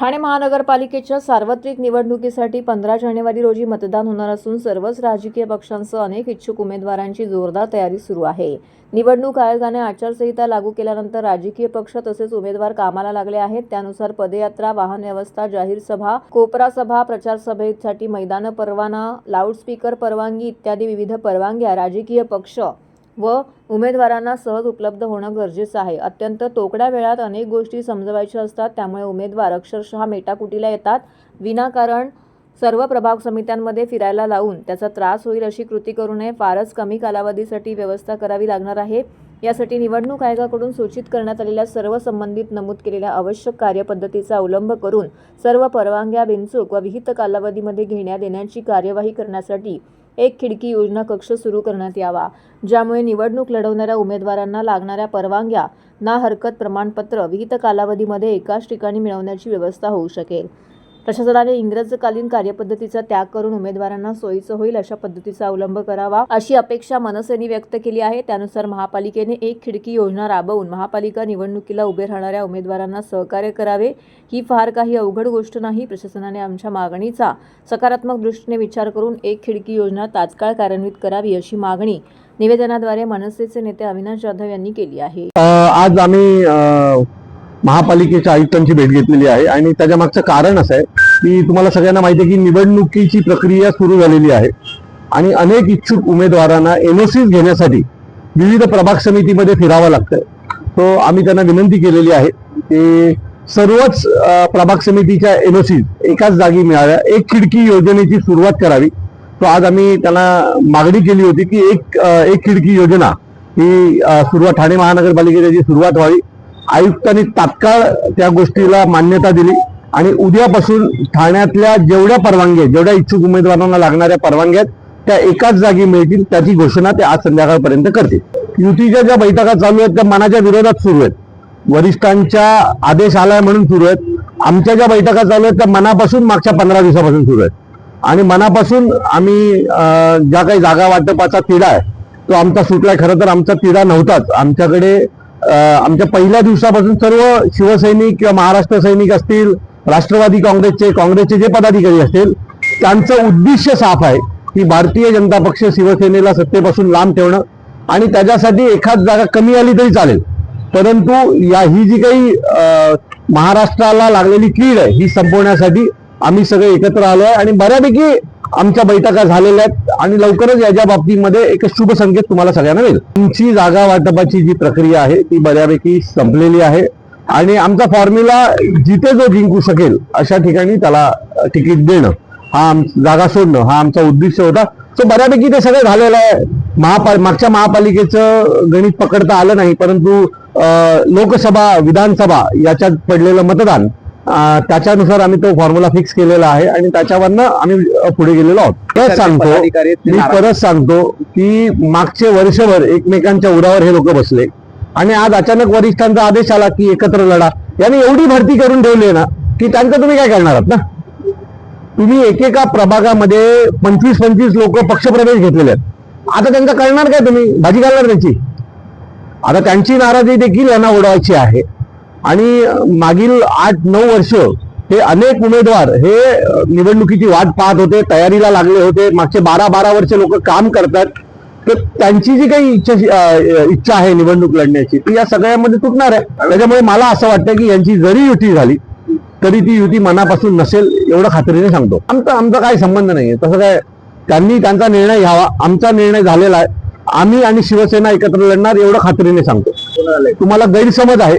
ठाणे महानगरपालिकेच्या सार्वत्रिक निवडणुकीसाठी पंधरा जानेवारी रोजी मतदान होणार असून सर्वच राजकीय पक्षांसह अनेक इच्छुक उमेदवारांची जोरदार तयारी सुरू आहे. निवडणूक आयोगाने आचारसंहिता लागू केल्यानंतर राजकीय पक्ष तसेच उमेदवार कामाला लागले आहेत. त्यानुसार पदयात्रा वाहन व्यवस्था जाहीर सभा कोपरा सभा प्रचार सभेसाठी मैदान परवाना लाऊडस्पीकर परवानगी इत्यादी विविध परवानग्या राजकीय पक्ष व उमेदवारांना सहज उपलब्ध होणं गरजेचं आहे. अत्यंत तोकड्या वेळात अनेक गोष्टी समजवायच्या असतात त्यामुळे उमेदवार अक्षरशः मेटाकुटीला येतात. विनाकारण सर्व प्रभाग समित्यांमध्ये फिरायला लावून त्याचा त्रास होईल अशी कृती करू नये. फारच कमी कालावधीसाठी व्यवस्था करावी लागणार आहे. यासाठी निवडणूक आयोगाकडून सूचित करण्यात आलेल्या सर्व संबंधित नमूद केलेल्या आवश्यक कार्यपद्धतीचा अवलंब करून सर्व परवानग्या बिनचूक व विहित कालावधीमध्ये घेण्यात येण्याची कार्यवाही करण्यासाठी एक खिडकी योजना कक्ष सुरू करण्यात यावा ज्यामुळे निवडणूक लढवणाऱ्या उमेदवारांना लागणाऱ्या परवानग्या ना हरकत प्रमाणपत्र विहित कालावधीमध्ये एकाच ठिकाणी मिळवण्याची व्यवस्था होऊ शकेल. प्रशासनाने इंग्रजकालीन कार्यपद्धतीचा त्याग करून उमेदवारांना सोयीचं होईल अशा पद्धतीचा अवलंब करावा अशी अपेक्षा मनसेने व्यक्त केली आहे. त्यानुसार महापालिकेने एक खिडकी योजना राबवून महापालिका निवडणुकीला उभे राहणाऱ्या उमेदवारांना सहकार्य करावे. ही फार काही अवघड गोष्ट नाही. प्रशासनाने आमच्या मागणीचा सकारात्मक दृष्टीने विचार करून एक खिडकी योजना तात्काळ कार्यान्वित करावी अशी मागणी निवेदनाद्वारे मनसेचे नेते अविनाश जाधव यांनी केली आहे. आज आम्ही महापालिकेच्या आयुक्तांची भेट घेतलेली आहे. आणि त्याच्या मागचं कारण असं आहे की तुम्हाला सगळ्यांना माहिती आहे की निवडणुकीची प्रक्रिया सुरू झालेली आहे. आणि अनेक इच्छुक उमेदवारांना एनओसीज घेण्यासाठी विविध प्रभाग समितीमध्ये फिरावं लागतंय. तो आम्ही त्यांना विनंती केलेली आहे की सर्वच प्रभाग समितीच्या एनओसीज एकाच जागी मिळाव्या. एक खिडकी योजनेची सुरुवात करावी. तो आज आम्ही त्यांना मागणी केली होती की एक एक खिडकी योजना ही सुरुवात ठाणे महानगरपालिकेची सुरुवात व्हावी. आयुक्तांनी तात्काळ त्या गोष्टीला मान्यता दिली आणि उद्यापासून ठाण्यातल्या जेवढ्या परवानग्या आहेत, जेवढ्या इच्छुक उमेदवारांना लागणाऱ्या परवानग्या आहेत, त्या एकाच जागी मिळतील त्याची घोषणा ते आज संध्याकाळपर्यंत करतील. युतीच्या ज्या बैठका चालू आहेत त्या मनाच्या विरोधात सुरू आहेत. वरिष्ठांच्या आदेश आलाय म्हणून सुरू आहेत. आमच्या ज्या बैठका चालू आहेत त्या मनापासून मागच्या पंधरा दिवसापासून सुरू आहेत. आणि मनापासून आम्ही ज्या काही जागा वाटपाचा तिढा आहे तो आमचा सुटलाय. खरं तर आमचा तिढा नव्हताच. आमच्याकडे आमच्या पहिल्या दिवसापासून सर्व शिवसैनिक किंवा महाराष्ट्र सैनिक असतील राष्ट्रवादी काँग्रेसचे काँग्रेसचे जे पदाधिकारी असतील त्यांचं उद्दिष्ट साफ आहे की भारतीय जनता पक्ष शिवसेनेला सत्तेपासून लांब ठेवणं आणि त्याच्यासाठी एखाद जागा कमी आली तरी चालेल. परंतु या ही जी काही महाराष्ट्राला लागलेली कीड आहे ही संपवण्यासाठी आम्ही सगळे एकत्र आलो आहे आणि बऱ्यापैकी आमच्या बैठका झालेल्या आहेत आणि लवकरच याच्या बाबतीमध्ये एक शुभ संकेत तुम्हाला सगळ्यांना मिळेल. तुमची जागा वाटपाची जी प्रक्रिया आहे ती बऱ्यापैकी संपलेली आहे. आणि आमचा फॉर्म्युला जिथे जो जिंकू शकेल अशा ठिकाणी त्याला तिकीट देणं हा आम- जागा सोडणं हा आमचा उद्दिष्ट होता. सो बऱ्यापैकी ते सगळं झालेलं आहे. महापाल मागच्या महापालिकेचं गणित पकडता आलं नाही परंतु लोकसभा विधानसभा याच्यात पडलेलं मतदान त्याच्यानुसार आम्ही तो फॉर्म्युला फिक्स केलेला आहे आणि त्याच्यावरनं आम्ही पुढे गेलेलो आहोत. परत सांगतो मी परत सांगतो की मागचे वर्षभर एकमेकांच्या उरावर हे लोक बसले. आणि आज अचानक वरिष्ठांचा आदेश आला की एकत्र लढा. याने एवढी भरती करून ठेवली आहे ना की त्यांचं तुम्ही काय करणार आहात ना? तुम्ही एकेका प्रभागामध्ये पंचवीस पंचवीस लोक पक्षप्रवेश घेतलेले आहेत. आता त्यांचं करणार काय तुम्ही? भाजी घालणार त्याची? आता त्यांची नाराजी देखील यांना ओढवायची आहे. आणि मागील आठ नऊ वर्ष हे अनेक उमेदवार हे निवडणुकीची वाट पाहत होते तयारीला लागले होते. मागचे बारा बारा वर्ष लोक काम करतात. तर त्यांची जी काही इच्छा इच्छा आहे निवडणूक लढण्याची ती या सगळ्यामध्ये तुटणार आहे. त्याच्यामुळे मला असं वाटतं की यांची जरी युती झाली तरी ती युती मनापासून नसेल एवढं खात्रीने सांगतो. आमचा आमचा काही संबंध नाहीये. तसं काय त्यांनी त्यांचा निर्णय घ्यावा. आमचा निर्णय झालेला आहे. आम्ही आणि शिवसेना एकत्र लढणार एवढं खात्रीने सांगतो. तुम्हाला गैरसमज आहे.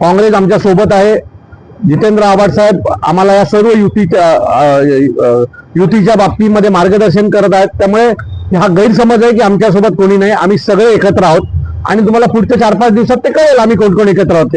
काँग्रेस आमच्यासोबत आहे. जितेंद्र आव्हाड साहेब आम्हाला या सर्व युतीच्या युतीच्या बाबतीमध्ये मार्गदर्शन करत आहेत. त्यामुळे हा गैरसमज आहे की आमच्यासोबत कोणी नाही. आम्ही सगळे एकत्र आहोत. आणि तुम्हाला पुढच्या चार पाच दिवसात ते कळेल आम्ही कोण कोण एकत्र आहोत